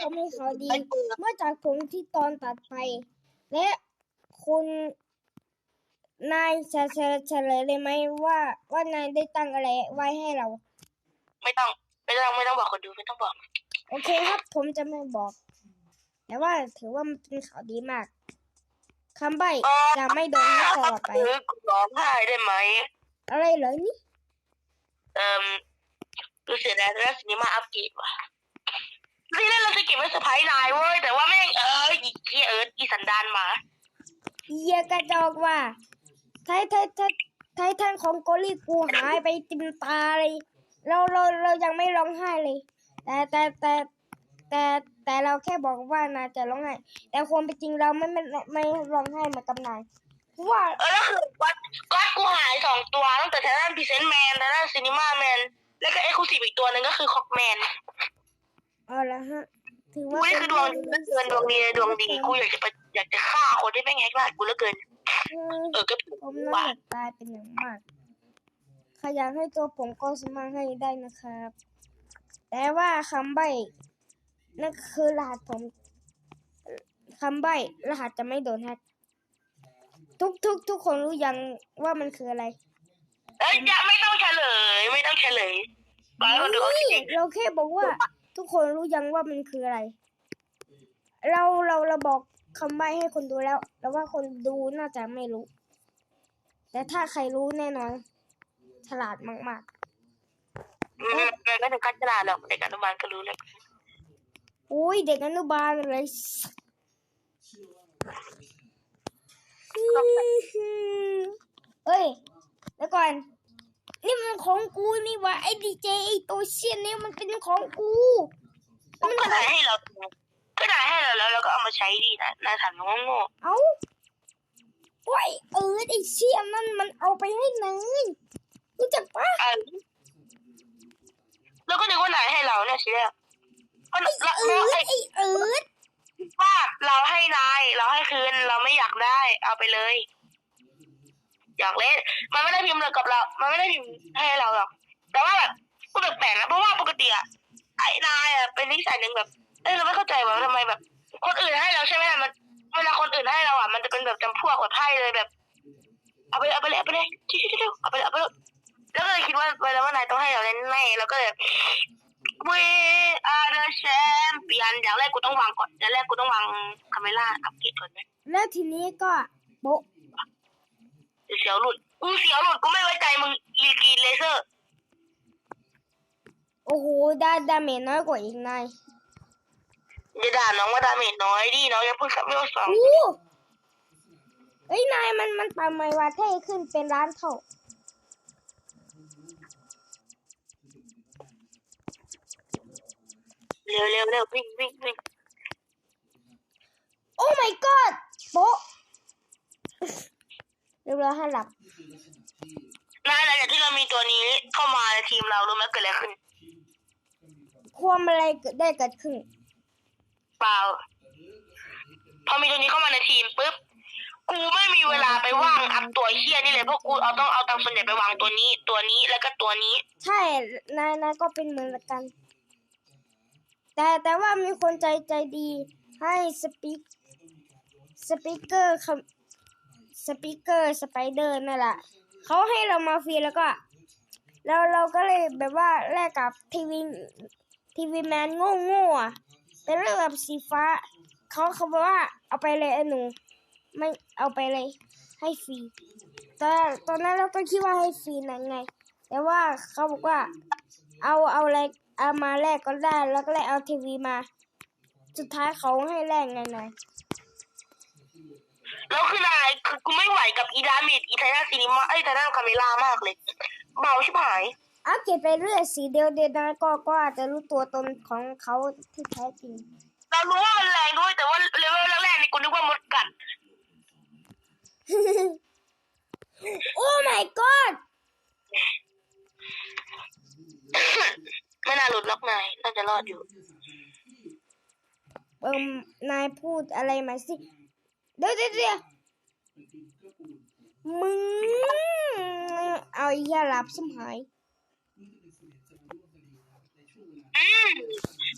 ผมมีข่าวดีเมื่อจากผมที่ตอนตัดไป และคุณนายจะเฉลเฉลยเลยไหมว่าว่านายได้ตั้งอะไรไว้ให้เรา ไม่ต้องไม่ต้องไม่ต้องบอกคนดูไม่ต้องบอก โอเคครับผมจะไม่บอก แต่ว่าถือว่ามันเป็นข่าวดีมากคำใบ้จะไม่โดนให้ตลอดไปเออกูร้องไห้ได้ไหมอะไรเหรอนี่เอ่มรู้เสียดายแล้วสินีมาอัปเกรดว่ะ ที่แรกเราจะเก็บไว้เซอร์ไพรส์นายเว้ย แต่ว่าแม่งเอออีที่เอิร์ธอีสันดานหมาเยียกระจอกว่าไทยไทยไทยไททันของโกลี่กูหายไปติมตาเลย เราเราเรายังไม่ร้องไห้เลย แต่แต่แต่แต่แต่เราแค่บอกว่านายจะร้องไห้ แต่ความเป็นจริงเราไม่ไม่ไม่ร้องไห้เหมือนกับนายเพราะว่า เออแล้วคือก๊อตก๊อตกูหายสองตัวตั้งแต่ทางด้านพรีเซนต์แมนทางด้านซีนีมาแมน แล้วก็เอ็กซ์คลูซีฟอีกตัวหนึ่งก็คือคอกแมน เอาละฮะ ถือกูว่านี่คือดวงดีเหลือเกินดวงดีเลยดวงดีกูอยากจะไปอยากจะฆ่าคนที่แม่งแฮกรหัสกูเหลือเกินเออเออก็ถูกผมน่าว่าอยากตายเป็นอย่างมากใครอยากให้ตัวผมก็สามารถให้ได้นะครับ แต่ว่าคำใบ้นั่นคือรหัสผมคำใบ้รหัสจะไม่โดนแฮกทุกทุกทุกคนรู้ยังว่ามันคืออะไรเอ้ยอย่าไม่ต้องเฉลย ไม่ต้องเฉลยบอยคนดูเขาคิดเองเราแค่บอกว่า ทุกคนรู้ยังว่ามันคืออะไร เราเราเราบอกคำใบ้ให้คนดูแล้วแต่ว่าคนดูน่าจะไม่รู้ แต่ถ้าใครรู้แน่นอน ฉลาดมากอืมไม่ถึงขั้นฉลาดหรอกเด็กอนุบาลก็รู้แล้วๆอุ้ยเด็กอนุบาลเลยเฮ้ย แล้วก่อน นี่มันของกูนี่วะไอ้ดีเจไอ้ตัวเชียนนี่มันเป็นของกูก็ถ่ายให้เราก็ถ่ายให้เราแล้วเราก็เอามาใช้ดีนะนายถามน้องโง่เอ้าโอ้ยเออไอ้เชียนั่นมันเอาไปให้นายรู้จักปะเออแล้วก็นึกว่านายให้เราเนี่ยทีแรกก็เราเอเราอไอ้ไอ้เออว่าเราให้นายเราให้คืนเราไม่อยากได้ เอาไปเลย อยากเล่น มันไม่ได้พิมพ์เลยกับเรา มันไม่ได้พิมพ์ให้เราหรอก แต่ว่าแบบก็แปลกๆนะ เพราะว่าปกติอะไอ้นายอะเป็นนิสัยหนึ่งแบบ เอ้ยเราไม่เข้าใจว่าทำไมแบบ คนอื่นให้เราใช่ไหมมันเวลาคนอื่นให้เราอะมันจะเป็นแบบจำพวกแบบให้เลยแบบ เอาไปเอาไปเลยเอาไปเลยชิวๆๆเอาไปเลยเอาไปเลยแล้วก็เลยคิดว่าเวลาว่านายต้องให้เราแน่ๆแล้วก็เลย We are the champion อย่างแรกกูต้องวางก่อนอย่างแรกกูต้องวางคาเมล่าอัปเกรดก่อนนะแล้วทีนี้ก็โป๊ะ เดี๋ยวเสียวหลุดกูเสียวหลุดกูไม่ไว้ใจมึงอีกรีนเลเซอร์ โอ้โหดาดาเมจน้อยกว่าอีกนายอย่าด่าน้องว่าดาเมจน้อยดิน้องยังเพิ่งสับเวลสองอู้เอ้ยนายมันมันทำไมวะเท่ขึ้นเป็นล้านเท่าเร็วเร็วเร็ววิ่งวิ่งวิ่งโอ้ my god โป๊ะ เรียบร้อยให้หลับนายหลังจากที่เรามีตัวนี้เข้ามาในทีมเรารู้ไหมเกิดอะไรขึ้น ความอะไรเกิดได้เกิดขึ้น เปล่า พอมีตัวนี้เข้ามาในทีมปุ๊บ กูไม่มีเวลาไปว่างอัพตัวเฮียนี่เลยเพราะกูเอาต้องเอาตังค์ส่วนใหญ่ไปวางตัวนี้ ตัวนี้แล้วก็ตัวนี้ ใช่ นายนายก็เป็นเหมือนกัน แต่แต่ว่ามีคนใจใจดีให้สปีกสปีกเกอร์คำ สปีกเกอร์สไปเดอร์นั่นแหละเขาให้เรามาฟรีแล้วก็เราเราก็เลยแบบว่าแลกกับทีวีทีวีแมนโง่โง่อะเป็นเรื่องแบบสีฟ้าเขาเขาบอกว่าเอาไปเลยไอ้หนูไม่เอาไปเลยให้ฟรีตอนตอนนั้นเราก็คิดว่าให้ฟรีนะไง แต่ว่าเขาบอกว่า เอาเอาอะไรเอามาแลกก็ได้แล้วก็เลยเอาทีวีมา สุดท้ายเขาให้แลกไงนาย แล้วคือนายคือกูไม่ไหวกับอีดามิดอีไททันซีนิมาไอ้ยไททันคาเมล่ามากเลย เบาชิบหายเอาเก็บไปเรื่อยสีเดียวเดียวนะก็ก็อาจจะรู้ตัวตนของเขาที่แท้จริง เรารู้ว่ามันแรงด้วยแต่ว่าเลเวลแรกๆนี่กูนึกว่ามดกัด โอ้ my god ไม่น่าหลุดล็อกนายน่าจะรอดอยู่ เอิมนายพูดอะไรมาสิ เดี๋ยวเดี๋ยวเดี๋ยวมึงเอาไอ้เหี้ยหลับสมหายอืม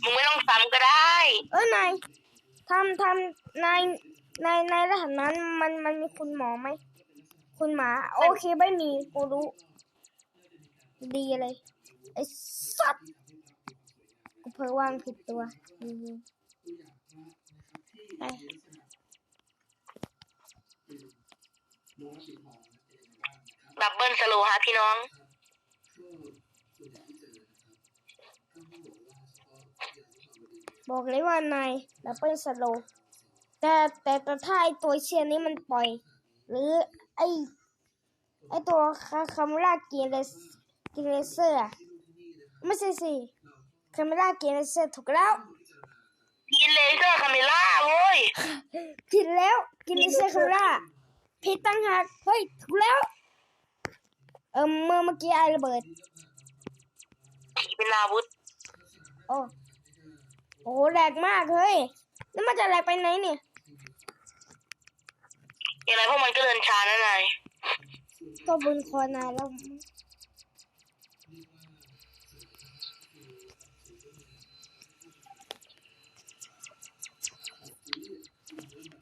มึงไม่ต้องซ้ำก็ได้ เออนายทำทำนายนายนายรหัสนั้นมันมันมีคุณหมอไหม คุณหมา โอเคไม่มีกูรู้ ดีเลย ไอ้สัตว์กูเพิ่งวางผิดตัวอืมไป ดับเบิลสโลว์ฮะพี่น้อง บอกเลยว่านายดับเบิลสโลว์แต่แต่แต่ถ้าไอตัวเชียนี้มันปล่อย หรือไอไอตัวคาคาเมล่าเกียร์เลสเกียร์เลเซอร์อะไม่ใช่สิคาเมล่าเกียร์เลเซอร์ถูกแล้ว กินเลเซอร์คาเมล่าโว้ยผิดแล้ว กินเลเซอร์คาเมล่า ผิดตั้งหากเฮ้ยถูกแล้ว เออเมื่อเมื่อกี้ไอระเบิดผีเป็นอาวุธโอ้โอ้โหแหลกมากเฮ้ยแล้วมันจะแหลกไปไหนเนี่ยอย่างไรพวกมันก็เดินช้านะนายก็บนคอนายแล้ว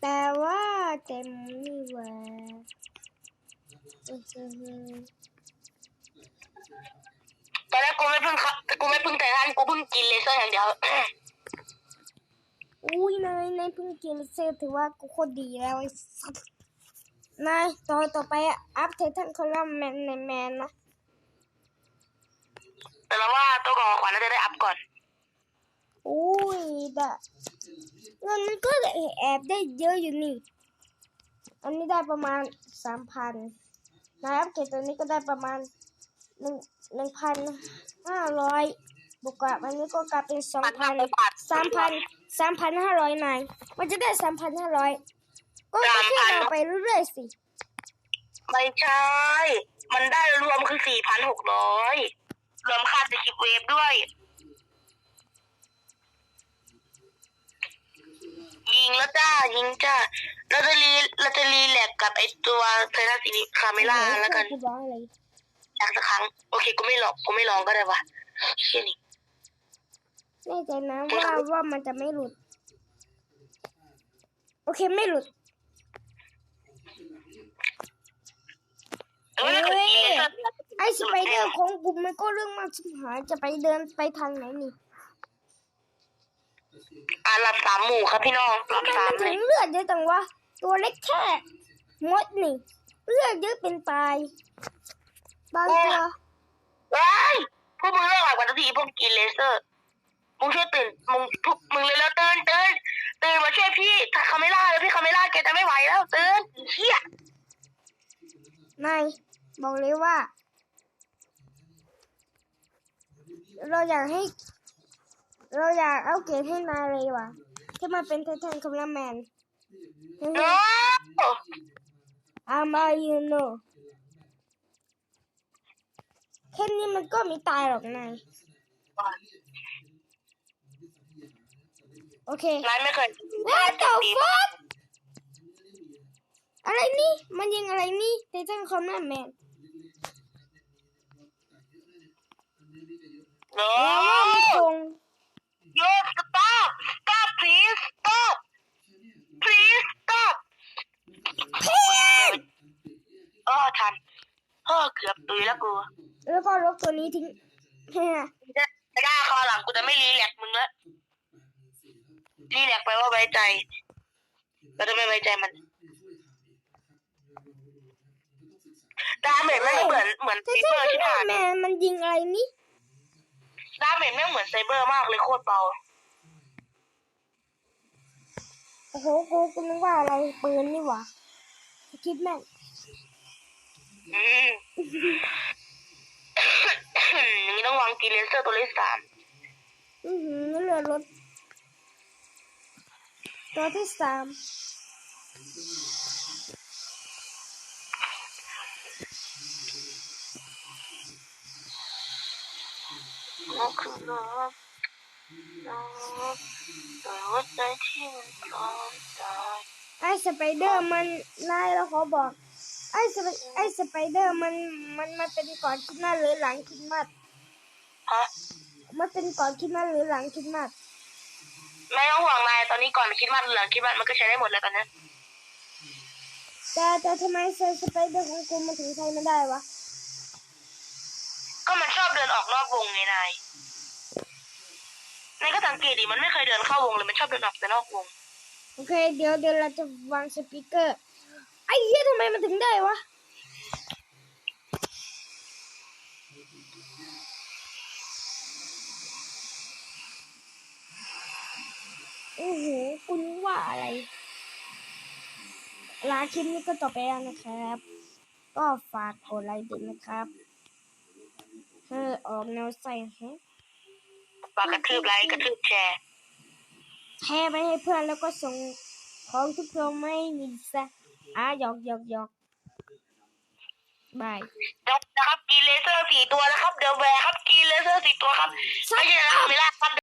แต่ว่า เต็มนี่หว่าอื้อหือตอนแรกกูไม่เพิ่งเข้ากูไม่เพิ่งแต่ท่านกูเพิ่งกินเลเซอร์อย่างเดียวอุ้ยนายนายเพิ่งกินเซอร์ถือว่ากูโคตรดีแล้วไอ้สัสนายต่อต่อไปอะอัพเททันคอลัมน์แมนในแมนนะแต่เราว่าตัวของขวัญน่าจะได้อัพก่อนอุ้ยดะเงินมันก็แอบได้เยอะอยู่นี่ อันนี้ได้ประมาณสามพันนายอัพเกรดตัวนี้ก็ได้ประมาณหนึ่งหนึ่งพันห้าร้อยบวกกับอันนี้ก็กลายเป็นสองพันสามพันสามพันห้าร้อยนายมันจะได้สามพันห้าร้อยก็ก็แค่เอาไปเรื่อยๆสิ ไม่ใช่ มันได้รวมคือสี่พันหกร้อยรวมค่าสกิปเวฟด้วย ยิงแล้วจ้า ยิงจ้า เราจะรีเราจะรีแลกกับไอตัวเทอร์นาซินิคาเมล่าแล้วกันกูร้องเลยอยากสักครั้ง โอเคกูไม่ลองกูไม่ลองก็ได้วะเชี่ยนี่แน่ใจนะว่าว่ามันจะไม่หลุด โอเคไม่หลุดเอ้ยถ้าเกิดยิงเลเซอร์ไอ้สไปเดอร์ของกูมันก็เรื่องมากชิบหายจะไปเดินไปทางไหนนี่อะหลับสามหมู่ครับพี่น้องหลับทำไมสามมันเลถึยงเลือดเยอะจังวะ ตัวเล็กแค่มดนี่เลือดเยอะเป็นตายบางตัวว้ายพวกมึงเลิกหลับกันสักทีพวกกินเลเซอร์มึงช่วยตื่นมึงพวกมึงเลยแล้วตื่นตื่นตื่นมาช่วยพี่ถ้าคาเมล่าแล้วพี่คาเมล่าแกจะไม่ไหวแล้วตื่นเชี่ยนายบอกเลยว่า เราอยากให้ เราอยากเอาเกรดให้นายเลยว่ะที่มาเป็นไททันคัมลาแมนโน้ อามายูโนแค่นี้มันก็ไมีตายหรอกนายโอเคนายไม่เคย What the fuck อะไรนี่ มันยิงอะไรนี่ไททันคัมลาแมนโน้แล้วว่ามันคงโย stop stop please stop please stop เออทันเออเกือบตุยแล้วกูแล้วก็ลบตัวนี้ทิ้งจะจะได้คราวหลังกูจะไม่รีแลกซ์มึงละรีแลกซ์ไปลว่าไว้ใจเราจะไม่ไว้ใจมันดาเมจไม่งเหมือนเหมือนไทไซทัเบอร์ที่นคัมผ่าลานแมนมันยิงอะไรนี่ดาเมจไม่งเหมือนไซเบอร์มากเลยโคตรเบา โอ้โหกูกูนึกว่าอะไรปืนนี่หว่าคิดแม่งอืมอย่างนี้ต้องวางกีเลเซอร์ตัวเลขสามอือหือเรือรถตัวที่สามก็คือน้อ งน้องแต่ว่าใจที่มันพร้อมตายไอ้สไปเดอร์มันนายแล้วเขาบอก ไอ้สไปไอ้สไปเดอร์มันมันมันเป็นก่อนคิดหน้าหรือหลังคิดมัดฮะมันเป็นก่อนคิดมัดหรือหลังคิดมัดไม่ต้องห่วงนายตอนนี้ก่อนคิดมันหลังคิดมันมันก็ใช้ได้หมดแล้วตอนนี้แต่แต่ทำไมเซอร์สไปเดอร์ของกูมันถึงใช้ไม่ได้วะก็มันชอบเดินออกนอกวงไงนาย นายก็สังเกตดิมันไม่เคยเดินเข้าวงเลยมันชอบเดินออกแต่นอกวง โอเค เดี๋ยวเดี๋ยวเราจะวางสปีกเกอร์ ไอ้เหี้ยทำไมมันถึงได้วะ โอ้โหคุณว่าอะไร ลาคลิปนี้ก็จบไปแล้วนะครับ ก็ฝากกดไลค์ด้วยนะครับเธอออกแนวใส่ฮะ ฝากกระทืบไลค์กระทืบแชร์แชร์ไปให้เพื่อนแล้วก็ส่งของทุกคนไม่มีซะอะหยอกหยอกหยอกบายจบนะครับกีเลเซอร์สี่ตัวนะครับ เดอะแวร์ครับกีเลเซอร์สี่ตัวครับไม่ใช่นะครับไม่ล่าครับ